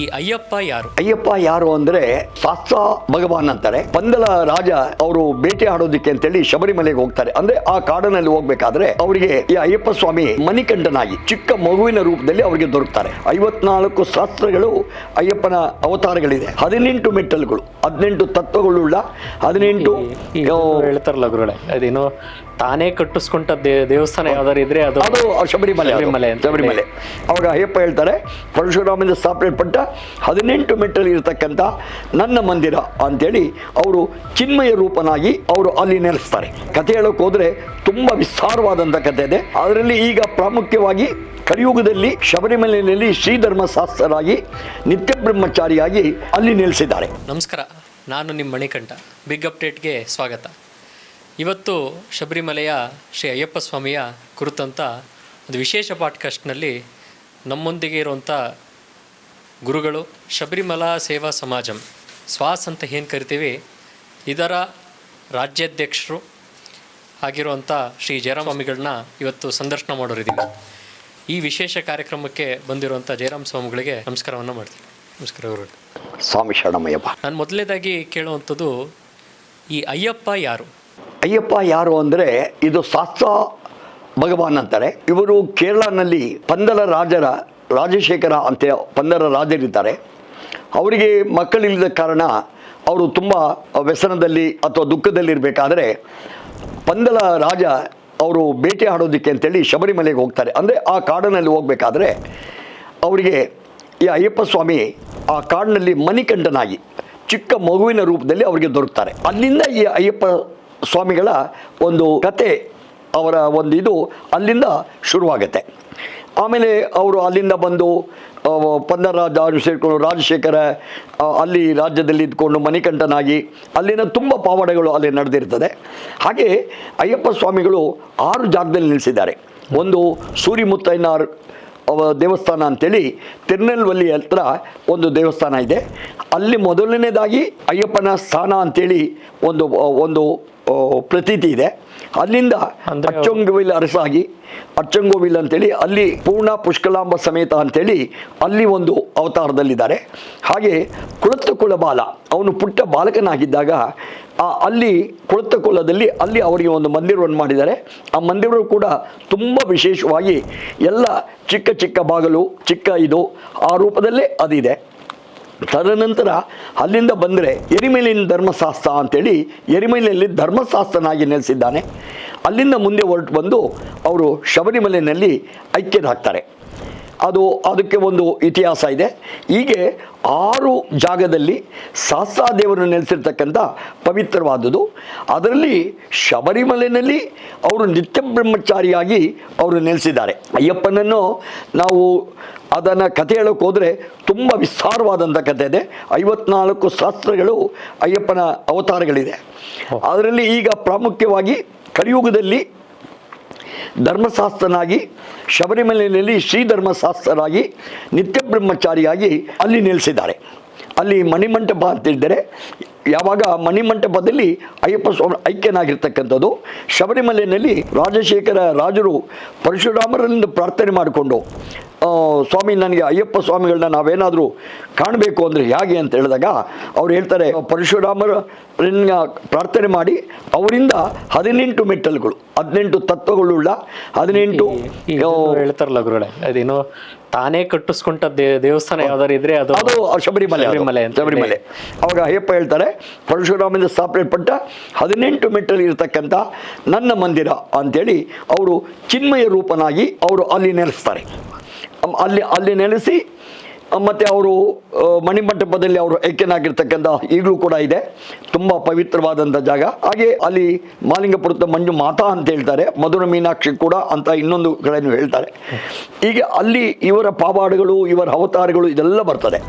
ಈ ಅಯ್ಯಪ್ಪ ಯಾರು? ಅಯ್ಯಪ್ಪ ಯಾರು ಅಂದ್ರೆ ಶಾಸ್ತ್ರ ಭಗವಾನ್ ಅಂತಾರೆ. ಪಂದಲ ರಾಜ ಅವರು ಬೇಟೆ ಆಡೋದಕ್ಕೆ ಅಂತೇಳಿ ಶಬರಿಮಲೆಗೆ ಹೋಗ್ತಾರೆ. ಅಂದ್ರೆ ಆ ಕಾಡಿನಲ್ಲಿ ಹೋಗ್ಬೇಕಾದ್ರೆ ಅವರಿಗೆ ಈ ಅಯ್ಯಪ್ಪ ಸ್ವಾಮಿ ಮಣಿಕಂಠನಾಗಿ ಚಿಕ್ಕ ಮಗುವಿನ ರೂಪದಲ್ಲಿ ಅವರಿಗೆ ದೊರಕ್ತಾರೆ. ಐವತ್ನಾಲ್ಕು ಶಾಸ್ತ್ರಗಳು ಅಯ್ಯಪ್ಪನ ಅವತಾರಗಳಿದೆ. ಹದಿನೆಂಟು ಮೆಟ್ಟಲುಗಳು ಹದಿನೆಂಟು ತತ್ವಗಳುಳ್ಳ ಹದಿನೆಂಟು ಹೇಳ್ತಾರಲ್ಲ ಗುರುಗಳೇ ಅದೇನೋ ತಾನೇ ಕಟ್ಟಿಸ್ಕೊಂಡ ದೇವಸ್ಥಾನ ಯಾವ್ದಾರು ಇದ್ರೆ ಅದು ಶಬರಿಮಲೆ. ಶಬರಿಮಲೆ ಅಂತ. ಶಬರಿಮಲೆ. ಅವಾಗ ಅಯ್ಯಪ್ಪ ಹೇಳ್ತಾರೆ ಪರಶುರಾಮದಿಂದ ಸ್ಥಾಪನೆಪಟ್ಟ ಹದಿನೆಂಟು ಮೆಟ್ಟಲು ಇರತಕ್ಕಂಥ ನನ್ನ ಮಂದಿರ ಅಂತೇಳಿ ಅವರು ಚಿನ್ಮಯ ರೂಪನಾಗಿ ಅವರು ಅಲ್ಲಿ ನೆಲೆಸ್ತಾರೆ. ಕಥೆ ಹೇಳೋಕೆ ಹೋದರೆ ತುಂಬಾ ವಿಸ್ತಾರವಾದಂಥ ಕಥೆ ಇದೆ. ಅದರಲ್ಲಿ ಈಗ ಪ್ರಾಮುಖ್ಯವಾಗಿ ಕಲಿಯುಗದಲ್ಲಿ ಶಬರಿಮಲೆಯಲ್ಲಿ ಶ್ರೀಧರ್ಮ ಶಾಸ್ತ್ರರಾಗಿ ನಿತ್ಯ ಬ್ರಹ್ಮಚಾರಿಯಾಗಿ ಅಲ್ಲಿ ನೆಲೆಸಿದ್ದಾರೆ. ನಮಸ್ಕಾರ. ನಾನು ನಿಮ್ಮ ಮಣಿಕಂಠ. ಬಿಗ್ ಅಪ್ಡೇಟ್ಗೆ ಸ್ವಾಗತ. ಇವತ್ತು ಶಬರಿಮಲೆಯ ಶ್ರೀ ಅಯ್ಯಪ್ಪ ಸ್ವಾಮಿಯ ಕುರಿತಂಥ ಒಂದು ವಿಶೇಷ ಪಾಡ್ಕಾಸ್ಟ್ನಲ್ಲಿ ನಮ್ಮೊಂದಿಗೆ ಇರುವಂಥ ಗುರುಗಳು ಶಬರಿಮಲಾ ಸೇವಾ ಸಮಾಜಂ. ಸ್ವಾಸ್ ಅಂತ ಏನು ಕರಿತೀವಿ? ಇದರ ರಾಜ್ಯಾಧ್ಯಕ್ಷರು ಆಗಿರುವಂಥ ಶ್ರೀ ಜಯರಾಮ್ ಸ್ವಾಮಿಗಳನ್ನ ಇವತ್ತು ಸಂದರ್ಶನ ಮಾಡೋರಿದ್ದೀವಿ. ಈ ವಿಶೇಷ ಕಾರ್ಯಕ್ರಮಕ್ಕೆ ಬಂದಿರುವಂಥ ಜಯರಾಮ ಸ್ವಾಮಿಗಳಿಗೆ ನಮಸ್ಕಾರವನ್ನು ಮಾಡ್ತೀನಿ ನಮಸ್ಕಾರ ಗುರು. ಸ್ವಾಮಿ ಶರಣಮಯ್ಯಪ್ಪ. ನಾನು ಮೊದಲನೇದಾಗಿ ಕೇಳುವಂಥದ್ದು ಈ ಅಯ್ಯಪ್ಪ ಯಾರು? ಅಯ್ಯಪ್ಪ ಯಾರು ಅಂದರೆ ಇದು ಶಾಸ್ತ್ರ ಭಗವಾನ್ ಅಂತಾರೆ. ಇವರು ಕೇರಳನಲ್ಲಿ ಪಂದಲ ರಾಜರ ರಾಜಶೇಖರ ಅಂತ ಪಂದರ ರಾಜರಿದ್ದಾರೆ. ಅವರಿಗೆ ಮಕ್ಕಳಿಲ್ಲದ ಕಾರಣ ಅವರು ತುಂಬ ವ್ಯಸನದಲ್ಲಿ ಅಥವಾ ದುಃಖದಲ್ಲಿರಬೇಕಾದ್ರೆ ಪಂದಲ ರಾಜ ಅವರು ಬೇಟೆ ಆಡೋದಕ್ಕೆ ಅಂತೇಳಿ ಶಬರಿಮಲೆಗೆ ಹೋಗ್ತಾರೆ. ಅಂದರೆ ಆ ಕಾಡಿನಲ್ಲಿ ಹೋಗಬೇಕಾದ್ರೆ ಅವರಿಗೆ ಈ ಅಯ್ಯಪ್ಪ ಸ್ವಾಮಿ ಆ ಕಾಡಿನಲ್ಲಿ ಮಣಿಕಂಠನಾಗಿ ಚಿಕ್ಕ ಮಗುವಿನ ರೂಪದಲ್ಲಿ ಅವರಿಗೆ ದೊರಕ್ತಾರೆ. ಅಲ್ಲಿಂದ ಈ ಅಯ್ಯಪ್ಪ ಸ್ವಾಮಿಗಳ ಒಂದು ಕತೆ ಅವರ ಒಂದು ಇದು ಅಲ್ಲಿಂದ ಶುರುವಾಗುತ್ತೆ. ಆಮೇಲೆ ಅವರು ಅಲ್ಲಿಂದ ಬಂದು ಆ, ಪಂದರ ರಾಜ ಸೇರಿಕೊಂಡು ರಾಜಶೇಖರ ಅಲ್ಲಿ ರಾಜ್ಯದಲ್ಲಿ ಇದ್ಕೊಂಡು ಮಣಿಕಂಠನಾಗಿ ಅಲ್ಲಿನ ತುಂಬ ಪಾವಡೆಗಳು ಅಲ್ಲಿ ನಡೆದಿರ್ತದೆ. ಹಾಗೆ ಅಯ್ಯಪ್ಪ ಸ್ವಾಮಿಗಳು ಆರು ಜಾಗದಲ್ಲಿ ನಿಲ್ಲಿಸಿದ್ದಾರೆ. ಒಂದು ಸೂರಿಮುತ್ತಯ್ಯನಾರ್ ದೇವಸ್ಥಾನ ಅಂತೇಳಿ ತಿರುನೆಲ್ವಲ್ಲಿ ಹತ್ರ ಒಂದು ದೇವಸ್ಥಾನ ಇದೆ. ಅಲ್ಲಿ ಮೊದಲನೇದಾಗಿ ಅಯ್ಯಪ್ಪನ ಸ್ಥಾನ ಅಂತೇಳಿ ಒಂದು ಒಂದು ಪ್ರತೀತಿ ಇದೆ. ಅಲ್ಲಿಂದ ಅಚ್ಚಂಗೋವಿಲ್ ಅರಸಾಗಿ ಅಚ್ಚಂಗೋವಿಲ್ ಅಂತೇಳಿ ಅಲ್ಲಿ ಪೂರ್ಣ ಪುಷ್ಕಲಾಂಬ ಸಮೇತ ಅಂತೇಳಿ ಅಲ್ಲಿ ಒಂದು ಅವತಾರದಲ್ಲಿದ್ದಾರೆ. ಹಾಗೆ ಕುಳತ್ತ ಕುಲಬಾಲ ಅವನು ಪುಟ್ಟ ಬಾಲಕನಾಗಿದ್ದಾಗ ಆ ಅಲ್ಲಿ ಕುಳತ್ತ ಕುಲದಲ್ಲಿ ಅಲ್ಲಿ ಅವರಿಗೆ ಒಂದು ಮಂದಿರವನ್ನು ಮಾಡಿದ್ದಾರೆ. ಆ ಮಂದಿರವು ಕೂಡ ತುಂಬ ವಿಶೇಷವಾಗಿ ಎಲ್ಲ ಚಿಕ್ಕ ಚಿಕ್ಕ ಬಾಗಲು ಚಿಕ್ಕ ಇದು ಆ ರೂಪದಲ್ಲೇ ಅದಿದೆ. ತದನಂತರ ಅಲ್ಲಿಂದ ಬಂದರೆ ಎರಿಮೇಲಿನ ಧರ್ಮಶಾಸ್ತ್ರ ಅಂತೇಳಿ ಎರಿಮೇಲಿನಲ್ಲಿ ಧರ್ಮಶಾಸ್ತ್ರನಾಗಿ ನೆಲೆಸಿದ್ದಾನೆ. ಅಲ್ಲಿಂದ ಮುಂದೆ ಹೊರಟು ಬಂದು ಅವರು ಶಬರಿಮಲೆಯಲ್ಲಿ ಐಕ್ಯರಾಗ್ತಾರೆ. ಅದು ಅದಕ್ಕೆ ಒಂದು ಇತಿಹಾಸ ಇದೆ. ಹೀಗೆ ಆರು ಜಾಗದಲ್ಲಿ ಶಾಸ್ತ್ರಾದೇವರು ನೆಲೆಸಿರ್ತಕ್ಕಂಥ ಪವಿತ್ರವಾದುದು ಅದರಲ್ಲಿ ಶಬರಿಮಲೆಯಲ್ಲಿ ಅವರು ನಿತ್ಯ ಬ್ರಹ್ಮಚಾರಿಯಾಗಿ ಅವರು ನೆಲೆಸಿದ್ದಾರೆ. ಅಯ್ಯಪ್ಪನನ್ನು ನಾವು ಅದನ್ನು ಕಥೆ ಹೇಳೋಕೆ ಹೋದರೆ ತುಂಬ ವಿಸ್ತಾರವಾದಂಥ ಕಥೆ ಇದೆ. ಐವತ್ನಾಲ್ಕು ಶಾಸ್ತ್ರಗಳು ಅಯ್ಯಪ್ಪನ ಅವತಾರಗಳಿದೆ. ಅದರಲ್ಲಿ ಈಗ ಪ್ರಾಮುಖ್ಯವಾಗಿ ಕಲಿಯುಗದಲ್ಲಿ ಧರ್ಮಶಾಸ್ತ್ರನಾಗಿ, ಶಬರಿಮಲೆಯಲ್ಲಿ ಶ್ರೀಧರ್ಮಶಾಸ್ತ್ರರಾಗಿ ನಿತ್ಯ ಬ್ರಹ್ಮಚಾರಿಯಾಗಿ ಅಲ್ಲಿ ನೆಲೆಸಿದ್ದಾರೆ. ಅಲ್ಲಿ ಮಣಿಮಂಟಪ ಅಂತಿದ್ದಾರೆ ಯಾವಾಗ ಮಣಿಮಂಟಪದಲ್ಲಿ ಅಯ್ಯಪ್ಪ ಸ್ವಾಮಿ ಐಕ್ಯನಾಗಿರ್ತಕ್ಕಂಥದ್ದು, ಶಬರಿಮಲೆಯಲ್ಲಿ ರಾಜಶೇಖರ ರಾಜರು ಪರಶುರಾಮರಲ್ಲಿಂದ ಪ್ರಾರ್ಥನೆ ಮಾಡಿಕೊಂಡು ಸ್ವಾಮಿ ನನಗೆ ಅಯ್ಯಪ್ಪ ಸ್ವಾಮಿಗಳನ್ನ ನಾವೇನಾದರೂ ಕಾಣಬೇಕು ಅಂದರೆ ಹೇಗೆ ಅಂತ ಹೇಳಿದಾಗ ಅವ್ರು ಹೇಳ್ತಾರೆ ಪರಶುರಾಮರ ಪ್ರಾರ್ಥನೆ ಮಾಡಿ ಅವರಿಂದ ಹದಿನೆಂಟು ಮೆಟ್ಟಲುಗಳು ಹದಿನೆಂಟು ತತ್ವಗಳುಳ್ಳ ಹದಿನೆಂಟು ಹೇಳ್ತಾರಲ್ಲ ಗುರುಗಳೇ ಅದೇನೋ ತಾನೇ ಕಟ್ಟಿಸ್ಕೊಂಡ ದೇವಸ್ಥಾನ ಯಾವ್ದಾರು ಇದ್ರೆ ಅದು ಅದು ಶಬರಿಮಲೆ. ಶಬರಿಮಲೆ ಶಬರಿಮಲೆ. ಅವಾಗ ಅಯ್ಯಪ್ಪ ಹೇಳ್ತಾರೆ ಪರಶುರಾಮಿಂದ ಸ್ಥಾಪನೆಪಟ್ಟ ಹದಿನೆಂಟು ಮೆಟ್ಟಲು ಇರತಕ್ಕಂಥ ನನ್ನ ಮಂದಿರ ಅಂತೇಳಿ ಅವರು ಚಿನ್ಮಯ ರೂಪನಾಗಿ ಅವರು ಅಲ್ಲಿ ನೆಲೆಸ್ತಾರೆ. ಅಲ್ಲಿ ಅಲ್ಲಿ ನೆಲೆಸಿ ಮತ್ತು ಅವರು ಮಣಿಮಂಟಪದಲ್ಲಿ ಅವರು ಐಕ್ಯನಾಗಿರ್ತಕ್ಕಂಥ ಈಗಲೂ ಕೂಡ ಇದೆ. ತುಂಬ ಪವಿತ್ರವಾದಂಥ ಜಾಗ. ಹಾಗೆ ಅಲ್ಲಿ ಮಾಲಿಂಗಪುರದ ಮಂಜು ಮಾತಾ ಅಂತ ಹೇಳ್ತಾರೆ. ಮಧುರ ಮೀನಾಕ್ಷಿ ಕೂಡ ಅಂತ ಇನ್ನೊಂದು ಕಡೆಯನ್ನು ಹೇಳ್ತಾರೆ. ಹೀಗೆ ಅಲ್ಲಿ ಇವರ ಪಾವಾಡುಗಳು, ಇವರ ಅವತಾರಗಳು ಇದೆಲ್ಲ ಬರ್ತದೆ.